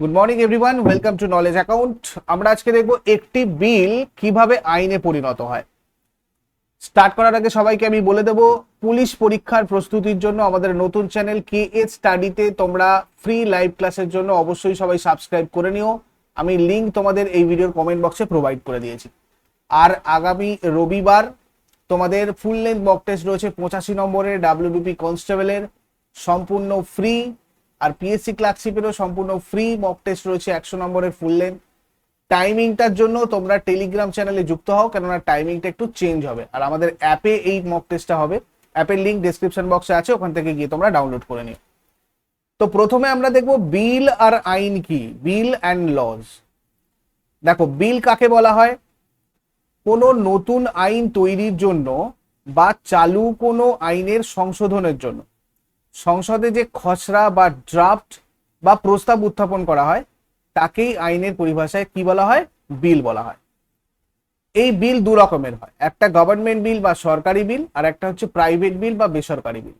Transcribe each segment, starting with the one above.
Good morning everyone welcome to knowledge account আমরা আজকে দেখব একটি বিল কীভাবে আইনে পরিণত হয়। স্টার্ট করার আগে সবাইকে আমি বলে দেব, পুলিশ পরীক্ষার প্রস্তুতির জন্য আমাদের নতুন চ্যানেল কে এস স্টাডিতে তোমরা ফ্রি লাইভ ক্লাসের জন্য অবশ্যই সবাই সাবস্ক্রাইব করে নিও। আমি লিংক তোমাদের এই ভিডিওর কমেন্ট বক্সে প্রোভাইড করে দিয়েছি। আর আগামী রবিবার তোমাদের ফুল লেন্থ মক টেস্ট রয়েছে পঁচাশি নম্বরের ডাব্লিউবিপি কনস্টেবলের সম্পূর্ণ ফ্রি আর পিএসসি ক্লার্কশিপেরও সম্পূর্ণ ফ্রি মক টেস্ট রয়েছে একশো নম্বরের ফুল লেন্থ টাইমিংটার জন্য তোমরা টেলিগ্রাম চ্যানেলে যুক্ত হও, কেননা টাইমিংটা একটু চেঞ্জ হবে। আর আমাদের অ্যাপে এই মক টেস্টটা হবে। অ্যাপের লিঙ্ক ডেসক্রিপশন বক্সে আছে, ওখান থেকে গিয়ে তোমরা ডাউনলোড করে নিও। তো প্রথমে আমরা দেখব বিল আর আইন কি? বিল অ্যান্ড লজ দেখো, বিল কাকে বলা হয়? কোনো নতুন আইন তৈরির জন্য বা চালু কোনো আইনের সংশোধনের জন্য। সংসদে যে খসড়া বা ড্রাফট বা প্রস্তাব উত্থাপন করা হয়, তাকেই আইনের পরিভাষায় কি বলা হয়? বিল বলা হয়। এই বিল দু রকমের হয়। একটা গভর্নমেন্ট বিল বা সরকারি বিল, আর একটা হচ্ছে প্রাইভেট বিল বা বেসরকারি বিল।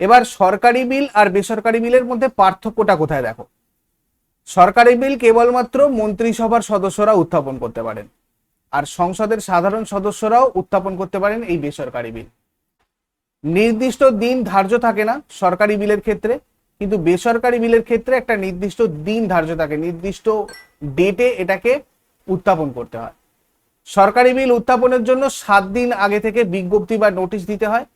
এবার সরকারি বিল আর বেসরকারি বিলের মধ্যে পার্থক্যটা কোথায় দেখো? সরকারি বিল কেবলমাত্র মন্ত্রিসভার সদস্যরা উত্থাপন করতে পারেন, আর সংসদের সাধারণ সদস্যরাও উত্থাপন করতে পারেন এই বেসরকারি বিল। নির্দিষ্ট দিন ধার্য থাকে না সরকারি বিলের ক্ষেত্রে, কিন্তু বেসরকারি বিলের ক্ষেত্রে একটা নির্দিষ্ট দিন ধার্য থাকে, নির্দিষ্ট ডেটে এটাকে উত্থাপন করতে হয়। সরকারি বিল উত্থাপনের জন্য সাত দিন আগে থেকে বিজ্ঞপ্তি বা নোটিশ দিতে হয়,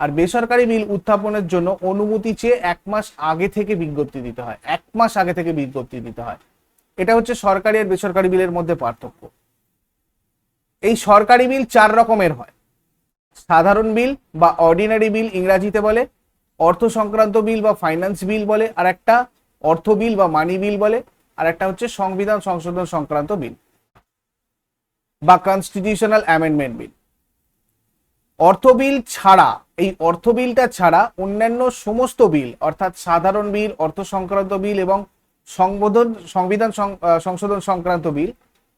আর বেসরকারি বিল উত্থাপনের জন্য অনুমতি চেয়ে এক মাস আগে থেকে বিজ্ঞপ্তি দিতে হয়, এক মাস আগে থেকে বিজ্ঞপ্তি দিতে হয়। এটা হচ্ছে সরকারি আর বেসরকারি বিলের মধ্যে পার্থক্য। এই সরকারি বিল চার রকমের হয়। সাধারণ বিল বা অর্ডিনারি বিল ইংরাজিতে বলে অর্থ সংক্রান্ত বিল বা ফাইন্যান্স বিল বলে, আর একটা অর্থ বিল বা মানি বিল বলে, আর একটা হচ্ছে সংবিধান সংশোধন সংক্রান্ত বিল বা কনস্টিটিউশনাল অ্যামেন্ডমেন্ট বিল। অর্থ বিল ছাড়া, এই অর্থ বিলটা ছাড়া অন্যান্য সমস্ত বিল, অর্থাৎ সাধারণ বিল অর্থ সংক্রান্ত বিল এবং সংবোধন, সংবিধান সংশোধন সংক্রান্ত বিল,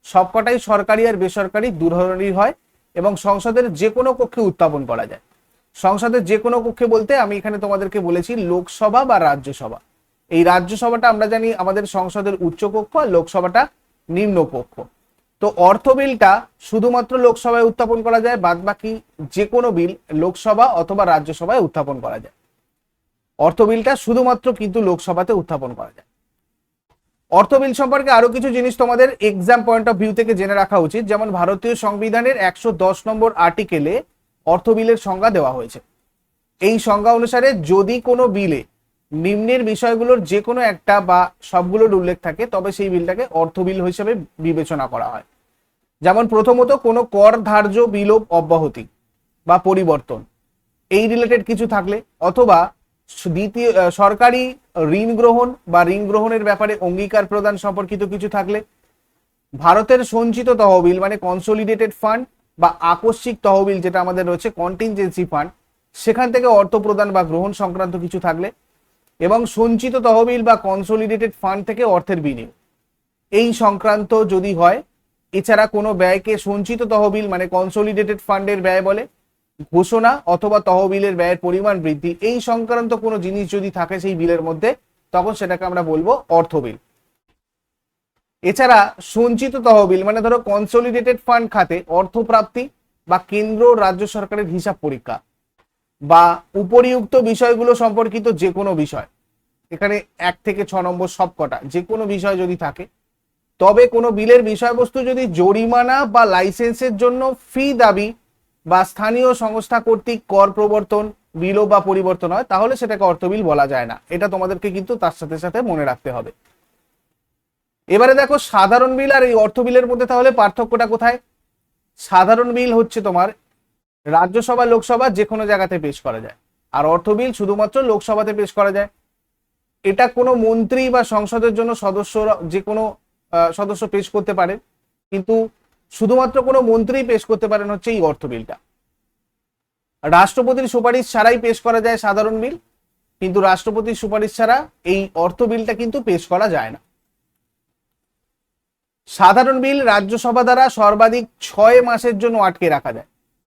সবকটাই সরকারি আর বেসরকারি দু ধরনেরই হয়। এবং সংসদের যে কোনো কক্ষে উত্থাপন করা যায়। সংসদের যে কোনো কক্ষে বলতে আমি এখানে তোমাদেরকে বলেছি লোকসভা বা রাজ্যসভা। এই রাজ্যসভাটা আমরা জানি আমাদের সংসদের উচ্চ কক্ষ আর লোকসভাটা নিম্ন কক্ষ। তো অর্থ বিলটা শুধুমাত্র লোকসভায় উত্থাপন করা যায় বাদ বাকি যে কোনো বিল লোকসভা অথবা রাজ্যসভায় উত্থাপন করা যায়। অর্থ বিলটা শুধুমাত্র কিন্তু লোকসভাতে উত্থাপন করা যায়। অর্থ বিল সম্পর্কে আরও কিছু জিনিস তোমাদের এক্সাম পয়েন্ট অফ ভিউ থেকে জেনে রাখা উচিত। যেমন ভারতীয় সংবিধানের একশো দশ নম্বর আর্টিকেলে অর্থ বিলের সংজ্ঞা দেওয়া হয়েছে। এই সংজ্ঞা অনুসারে যদি কোনো বিলে নিম্নের বিষয়গুলোর যে কোনো একটা বা সবগুলোর উল্লেখ থাকে, তবে সেই বিলটাকে অর্থ বিল হিসেবে বিবেচনা করা হয়। যেমন প্রথমত, কোনো কর ধার্য বিলোপ অব্যাহতি বা পরিবর্তন। এই রিলেটেড কিছু থাকলে, অথবা দ্বিতীয় সরকারি ঋণ গ্রহণ বা ঋণ গ্রহণের ব্যাপারে অঙ্গীকার প্রদান সম্পর্কিত কিছু থাকলে ভারতের সঞ্চিত তহবিল মানে কনসোলিডেটেড ফান্ড বা আকস্মিক তহবিল যেটা আমাদের রয়েছে কন্টিনজেন্সি ফান্ড সেখান থেকে অর্থ প্রদান বা গ্রহণ সংক্রান্ত কিছু থাকলে এবং সঞ্চিত তহবিল বা কনসোলিডেটেড ফান্ড থেকে অর্থের বিনিয়োগ এই সংক্রান্ত যদি হয়, এছাড়া কোনো ব্যয়কে সঞ্চিত তহবিল মানে কনসোলিডেটেড ফান্ডের ব্যয় বলে ঘোষণা অথবা তহবিলের ব্যয়ের পরিমাণ বৃদ্ধি, এই সংক্রান্ত কোনো জিনিস যদি থাকে সেই বিলের মধ্যে, তখন সেটাকে আমরা বলব অর্থ বিল। এছাড়া সঞ্চিত তহবিল মানে ধরো কনসোলিডেটেড ফান্ড খাতে অর্থপ্রাপ্তি বা কেন্দ্র রাজ্য সরকারের হিসাব পরীক্ষা বা উপরিউক্ত বিষয়গুলো সম্পর্কিত যে কোনো বিষয়, এখানে এক থেকে ছ নম্বর সবকটা যে কোনো বিষয় যদি থাকে, তবে কোনো বিলের বিষয়বস্তু যদি জরিমানা বা লাইসেন্সের জন্য ফি দাবি বা স্থানীয় সংস্থা কর্তৃক কর প্রবর্তন বিল বা পরিবর্তন হয়, তাহলে সেটাকে অর্থবিল বলা যায় না। এটা তোমাদেরকে কিন্তু তার সাথে সাথে মনে রাখতে হবে। এবারে দেখো, সাধারণ বিল আর এই অর্থ বিলের মধ্যে তাহলে পার্থক্যটা কোথায়? সাধারণ বিল হচ্ছে তোমার রাজ্যসভা, লোকসভা যে কোনো জায়গাতে পেশ করা যায়। আর অর্থ বিল শুধুমাত্র লোকসভাতে পেশ করা যায়। এটা কোনো মন্ত্রী বা সংসদের জন্য সদস্যরা যে কোনো সদস্য পেশ করতে পারে। কিন্তু শুধুমাত্র কোনো মন্ত্রী পেশ করতে পারেন হচ্ছে এই অর্থ বিলটা। রাষ্ট্রপতির সুপারিশ ছাড়াই পেশ করা যায় সাধারণ বিল। কিন্তু রাষ্ট্রপতির সুপারিশ ছাড়া এই অর্থ বিলটা কিন্তু পেশ করা যায় না। সাধারণ বিল রাজ্যসভা দ্বারা সর্বাধিক ছয় মাসের জন্য আটকে রাখা যায়।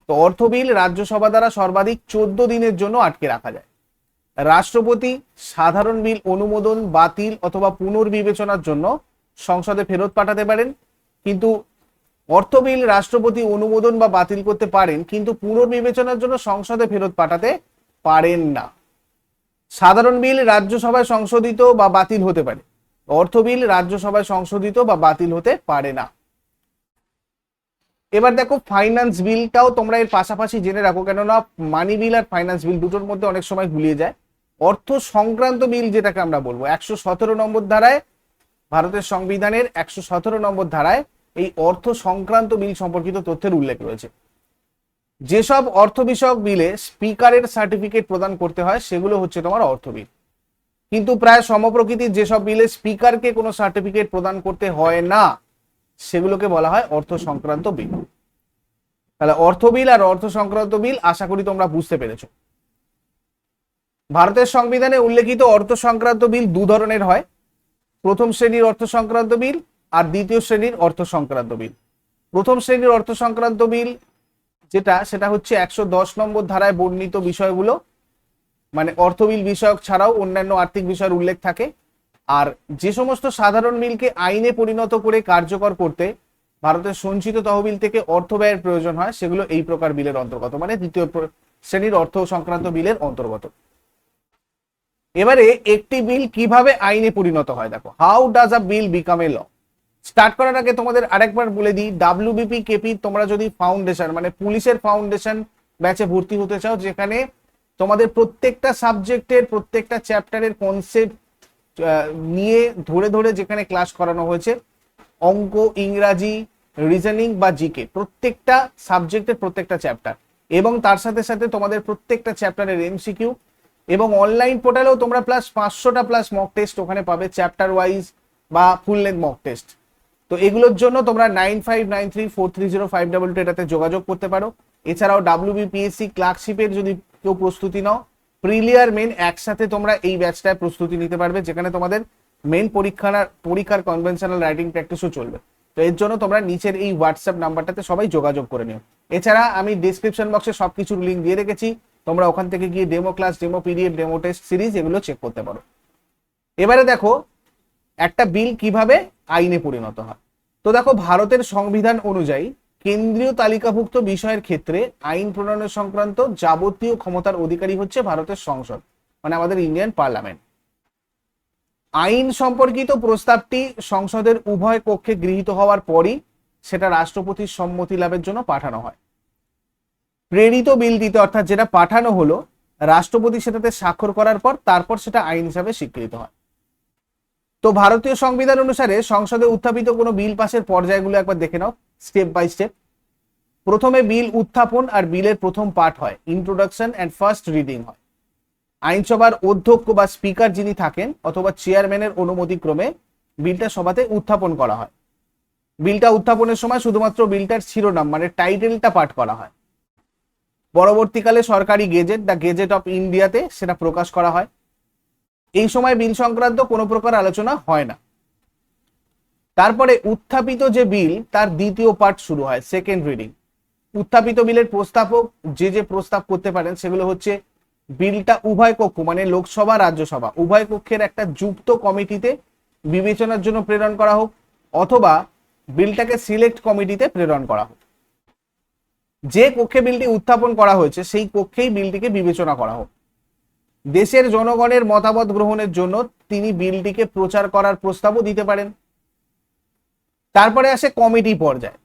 তো অর্থ বিল রাজ্যসভা দ্বারা সর্বাধিক চোদ্দ দিনের জন্য আটকে রাখা যায়। রাষ্ট্রপতি সাধারণ বিল অনুমোদন বাতিল অথবা পুনর্বিবেচনার জন্য সংসদে ফেরত পাঠাতে পারেন। কিন্তু অর্থ বিল রাষ্ট্রপতি অনুমোদন বা বাতিল করতে পারেন, কিন্তু পুনর্বিবেচনার জন্য সংসদে ফেরত পাঠাতে পারেন না। সাধারণ বিল রাজ্যসভায় সংশোধিত বা বাতিল হতে পারে। অর্থ বিল রাজ্যসভায় সংশোধিত বা বাতিল হতে পারে না। এবার দেখো, ফাইন্যান্স বিলটাও তোমরা এর পাশাপাশি জেনে রাখো, কেননা মানি বিল আর ফাইন্যান্স বিল দুটোর মধ্যে অনেক সময় গুলিয়ে যায়। অর্থ সংক্রান্ত বিল যেটাকে আমরা বলব, একশো সতেরো নম্বর ধারায়, ভারতের সংবিধানের একশো সতেরো নম্বর ধারায় এই অর্থ সংক্রান্ত বিল সম্পর্কিত তথ্যের উল্লেখ রয়েছে। যেসব অর্থ বিষয়ক বিলে স্পিকারের সার্টিফিকেট প্রদান করতে হয়, সেগুলো হচ্ছে তোমার অর্থ বিল। কিন্তু প্রায় সমপ্রকৃতির যেসব বিলে স্পিকারকে কোনো সার্টিফিকেট প্রদান করতে হয় না, সেগুলোকে বলা হয় অর্থ সংক্রান্ত বিল। তাহলে অর্থ বিল আর অর্থ সংক্রান্ত বিল আশা করি তোমরা বুঝতে পেরেছ। ভারতের সংবিধানে উল্লেখিত অর্থ সংক্রান্ত বিল দু ধরনের হয়। প্রথম শ্রেণির অর্থ সংক্রান্ত বিল আর দ্বিতীয় শ্রেণির অর্থ সংক্রান্ত বিল। প্রথম শ্রেণির অর্থ সংক্রান্ত বিল যেটা, সেটা হচ্ছে একশো দশ নম্বর ধারায় বর্ণিত বিষয়গুলো। মানে অর্থ বিল বিষয়ক ছাড়াও অন্যান্য আর্থিক বিষয়ের উল্লেখ থাকে। আর যে সমস্ত সাধারণ বিলকে আইনে পরিণত করে কার্যকর করতে ভারতের সঞ্চিত তহবিল থেকে অর্থ ব্যয়ের প্রয়োজন হয়, সেগুলো এই প্রকার বিলের অন্তর্গত মানে দ্বিতীয় শ্রেণির অর্থ সংক্রান্ত বিলের অন্তর্গত। এবারে একটি বিল কীভাবে আইনে পরিণত হয়, দেখো। How does a bill become a law start করার আগে তোমাদের আরেকবার বলে দিই ডাব্লিউবিপি কেপি তোমরা যদি ফাউন্ডেশন মানে পুলিশের ফাউন্ডেশন ব্যাচে ভর্তি হতে চাও, যেখানে তোমাদের প্রত্যেকটা সাবজেক্টের প্রত্যেকটা চ্যাপ্টারের কনসেপ্ট নিয়ে ধরে ধরে যেখানে ক্লাস করানো হয়েছে, অঙ্ক, ইংরাজি রিজনিং বা জিকে প্রত্যেকটা সাবজেক্টের প্রত্যেকটা চ্যাপ্টার এবং তার সাথে সাথে তোমাদের প্রত্যেকটা চ্যাপ্টারের এমসিকিউ এবং অনলাইন পোর্টালেও তোমরা প্লাস পাঁচশোটা প্লাস মক টেস্ট ওখানে পাবে চ্যাপ্টার ওয়াইজ বা ফুল লেন্থ মক টেস্ট তো এগুলোর জন্য তোমরা nine five nine three four three zero five এটাতে যোগাযোগ করতে পারো। এছাড়াও ডাব্লিউবিপিএসসি ক্লার্কশিপের যদি কেউ প্রস্তুতি নাও প্রিলিয়ার মেন একসাথে তোমরা এই ব্যাচটায় প্রস্তুতি নিতে পারবে, যেখানে তোমাদের মেন পরীক্ষার পরীক্ষার কনভেনশনাল রাইটিং প্র্যাকটিসও চলবে। তো এর জন্য তোমরা নিচের এই হোয়াটসঅ্যাপ নাম্বারটাতে সবাই যোগাযোগ করে নিও। এছাড়া আমি ডিসক্রিপশন বক্সে সব কিছুর লিঙ্ক দিয়ে রেখেছি। তোমরা ওখান থেকে গিয়ে demo class demo PDF demo test series এগুলো চেক করতে পারো। এবারে দেখো একটা বিল কীভাবে আইনে পরিণত হয়? তো দেখো, ভারতের সংবিধান অনুযায়ী কেন্দ্রীয় তালিকাভুক্ত বিষয়ের ক্ষেত্রে আইন প্রণয়নের সংক্রান্ত যাবতীয় ক্ষমতার অধিকারী হচ্ছে ভারতের সংসদ মানে আমাদের ইন্ডিয়ান পার্লামেন্ট। আইন সম্পর্কিত প্রস্তাবটি সংসদের উভয় কক্ষে গৃহীত হওয়ার পরই সেটা রাষ্ট্রপতির সম্মতি লাভের জন্য পাঠানো হয়। প্রেরিত বিলটিতে অর্থাৎ যেটা পাঠানো হলো, রাষ্ট্রপতি সেটাতে স্বাক্ষর করার পর তারপর সেটা আইন হিসাবে স্বীকৃত হয়। তো ভারতীয় সংবিধান অনুসারে সংসদে উত্থাপিত কোনো বিল পাশের পর্যায়গুলো একবার দেখে নাও স্টেপ বাই স্টেপ প্রথমে বিল উত্থাপন আর বিলের প্রথম পাঠ হয় ইন্ট্রোডাকশন অ্যান্ড ফার্স্ট রিডিং হয়। আইনসভার অধ্যক্ষ বা স্পিকার যিনি থাকেন অথবা চেয়ারম্যানের অনুমতিক্রমে বিলটা সভাতে উত্থাপন করা হয়। বিলটা উত্থাপনের সময় শুধুমাত্র বিলটার শিরোনাম মানে টাইটেলটা পাঠ করা হয়। পরবর্তীকালে সরকারি গেজেট দ্য গেজেট অফ ইন্ডিয়াতে সেটা প্রকাশ করা হয়। এই সময় বিল সংক্রান্ত কোনো প্রকার আলোচনা হয় না। তারপরে উত্থাপিত যে বিল, তার দ্বিতীয় পার্ট শুরু হয় সেকেন্ড রিডিং উত্থাপিত বিলের প্রস্তাবক যে যে প্রস্তাব করতে পারেন, সেগুলো হচ্ছে বিলটা উভয় কক্ষ মানে লোকসভা, রাজ্যসভা, উভয় কক্ষের একটা যুক্ত কমিটিতে বিবেচনার জন্য প্রেরণ করা হোক, অথবা বিলটাকে সিলেক্ট কমিটিতে প্রেরণ করা হোক। যে কক্ষে বিলটি উত্থাপন করা হয়েছে, সেই কক্ষেই বিলটিকে বিবেচনা করা হোক। দেশের জনগণের মতামত গ্রহণের জন্য তিনি বিলটিকে প্রচার করার প্রস্তাবও দিতে পারেন। তারপরে আসে কমিটি পর্যায়ে।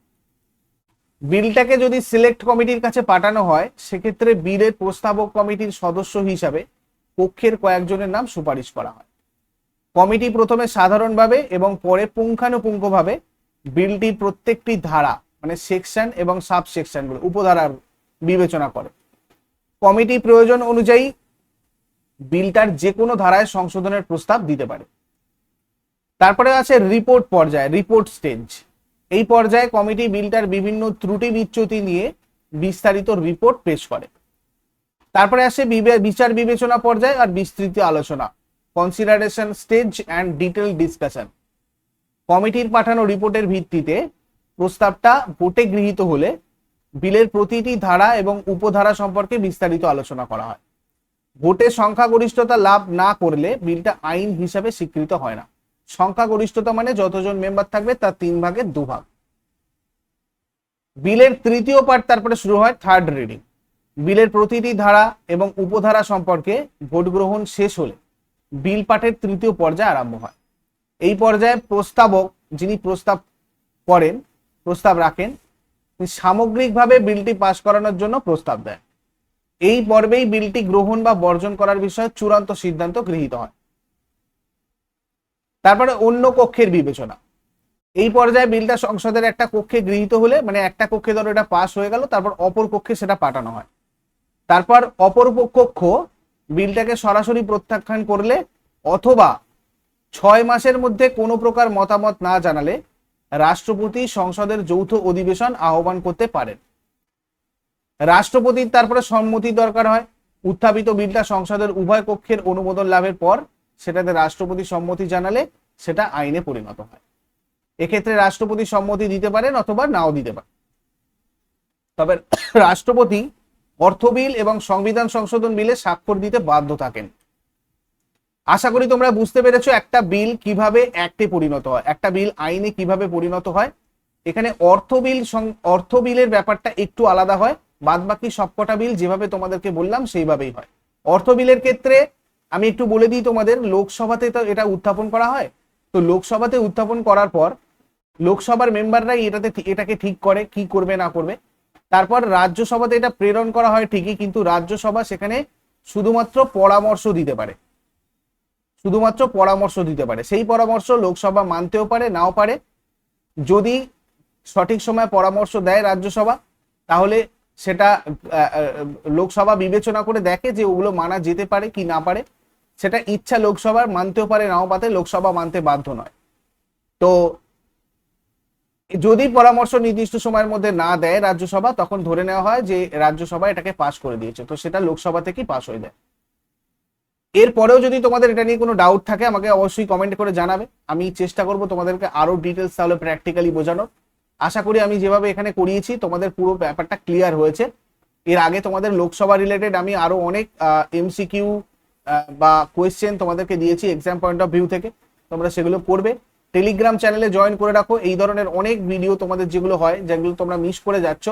বিলটাকে যদি সিলেক্ট কমিটির কাছে পাঠানো হয়, সেক্ষেত্রে বিলের প্রস্তাবক কমিটির সদস্য হিসাবে পক্ষের কয়েকজনের নাম সুপারিশ করা হয়। কমিটি প্রথমে সাধারণভাবে এবং পরে পুঙ্খানুপুঙ্খভাবে বিলটির প্রত্যেকটি ধারা মানে সেকশন এবং সাব সেকশনগুলো উপধারার বিবেচনা করে। কমিটি প্রয়োজন অনুযায়ী বিলটার যে কোনো ধারায় সংশোধনের প্রস্তাব দিতে পারে। তারপরে আছে রিপোর্ট পর্যায়ে, রিপোর্ট স্টেজ। এই পর্যায়ে কমিটি বিলটার বিভিন্ন ত্রুটি বিচ্যুতি নিয়ে বিস্তারিত রিপোর্ট পেশ করে। তারপরে আসে বিচার বিবেচনা পর্যায়ে আর বিস্তৃত আলোচনা consideration stage and detail discussion কমিটির পাঠানো রিপোর্টের ভিত্তিতে প্রস্তাবটা ভোটে গৃহীত হলে বিলের প্রতিটি ধারা এবং উপধারা সম্পর্কে বিস্তারিত আলোচনা করা হয়। ভোটে সংখ্যাগরিষ্ঠতা লাভ না করলে বিলটা আইন হিসাবে স্বীকৃত হয় না। সংখ্যাগরিষ্ঠতা মানে যতজন মেম্বার থাকবে তার তিন ভাগ। বিলের তৃতীয় পার্ট তারপরে শুরু হয় থার্ড রিডিং বিলের প্রতিটি ধারা এবং উপধারা সম্পর্কে ভোট গ্রহণ শেষ হলে বিল পাঠের তৃতীয় পর্যায়ে আরম্ভ হয়। এই পর্যায়ে প্রস্তাবক যিনি প্রস্তাব করেন, প্রস্তাব রাখেন সামগ্রিকভাবে বিলটি পাশ করানোর জন্য প্রস্তাব দেন। এই পর্বেই বিলটি গ্রহণ বা বর্জন করার বিষয়ে চূড়ান্ত সিদ্ধান্ত গৃহীত হয়। তারপরে অন্য কক্ষের বিবেচনা। এই পর্যায়ে বিলটা সংসদের একটা কক্ষে গৃহীত হলে মানে একটা কক্ষে ধরো এটা পাস হয়ে গেল, তারপর অপর কক্ষে সেটা পাঠানো হয়। তারপর অপর কক্ষ বিলটাকে সরাসরি প্রত্যাখ্যান করলে অথবা ছয় মাসের মধ্যে কোনো প্রকার মতামত না জানালে রাষ্ট্রপতি সংসদের যৌথ অধিবেশন আহ্বান করতে পারেন। রাষ্ট্রপতির তারপরে সম্মতি দরকার হয়। উত্থাপিত বিলটা সংসদের উভয় কক্ষের অনুমোদন লাভের পর সেটাতে রাষ্ট্রপতি সম্মতি জানালে সেটা আইনে পরিণত হয়। এক্ষেত্রে রাষ্ট্রপতি সম্মতি দিতে পারেন অথবা নাও দিতে পারেন। তবে রাষ্ট্রপতি অর্থ বিল এবং সংবিধান সংশোধন বিলে স্বাক্ষর দিতে বাধ্য থাকেন। আশা করি তোমরা বুঝতে পেরেছ একটা বিল কীভাবে অ্যাক্টে পরিণত হয়, একটা বিল আইনে কীভাবে পরিণত হয়। এখানে অর্থ বিল অর্থ বিলের ব্যাপারটা একটু আলাদা হয়। বাদ বাকি সবকটা বিল যেভাবে তোমাদেরকে বললাম, সেইভাবেই হয়। অর্থ বিলের ক্ষেত্রে আমি একটু বলে দিই তোমাদের, লোকসভাতে তো এটা উত্থাপন করা হয়। তো লোকসভাতে উত্থাপন করার পর লোকসভার মেম্বাররাই এটাতে এটাকে ঠিক করে, কি করবে, না করবে। তারপর রাজ্যসভাতে এটা প্রেরণ করা হয় ঠিকই, কিন্তু রাজ্যসভা সেখানে শুধুমাত্র পরামর্শ দিতে পারে। শুধুমাত্র পরামর্শ দিতে পারে। সেই পরামর্শ লোকসভা মানতেও পারে, নাও পারে। যদি সঠিক সময় পরামর্শ দেয় রাজ্যসভা, তাহলে সেটা লোকসভা বিবেচনা করে দেখে যে ওগুলো মানা যেতে পারে কি না পারে। সেটা ইচ্ছা লোকসভার মানতেও পারে, নাও পাতে, লোকসভা মানতে বাধ্য নয়। তো যদি পরামর্শ নির্দিষ্ট সময়ের মধ্যে না দেয় রাজ্যসভা, তখন ধরে নেওয়া হয় যে রাজ্যসভা এটাকে পাশ করে দিয়েছে। তো সেটা লোকসভা থেকেই পাশ হয়ে যায়। এরপরেও যদি তোমাদের এটা নিয়ে কোনো ডাউট থাকে, আমাকে অবশ্যই কমেন্ট করে জানাবে। আমি চেষ্টা করব তোমাদেরকে আরও ডিটেলস তাহলে প্র্যাকটিক্যালি বোঝানোর। আশা করি আমি যেভাবে এখানে করিয়েছি, তোমাদের পুরো ব্যাপারটা ক্লিয়ার হয়েছে। এর আগে তোমাদের লোকসভা রিলেটেড আমি আরও অনেক এমসিকিউ বা কোয়েশ্চেন তোমাদেরকে দিয়েছি এক্সাম পয়েন্ট অফ ভিউ থেকে। তোমরা সেগুলো করবে। টেলিগ্রাম চ্যানেলে জয়েন করে রাখো। এই ধরনের অনেক ভিডিও তোমাদের যেগুলো হয়, যেগুলো তোমরা মিস করে যাচ্ছ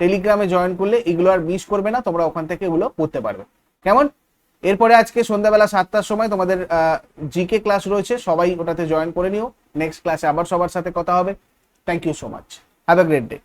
টেলিগ্রামে জয়েন করলে এগুলো আর মিস করবে না, তোমরা ওখান থেকে এগুলো পড়তে পারবে। কেমন? এরপরে আজকে সন্ধ্যাবেলা সাতটার সময় তোমাদের জিকে ক্লাস রয়েছে, সবাই ওটাতে জয়েন করে নিও। নেক্সট ক্লাসে আবার সবার সাথে কথা হবে। Thank you so much. Have a great day.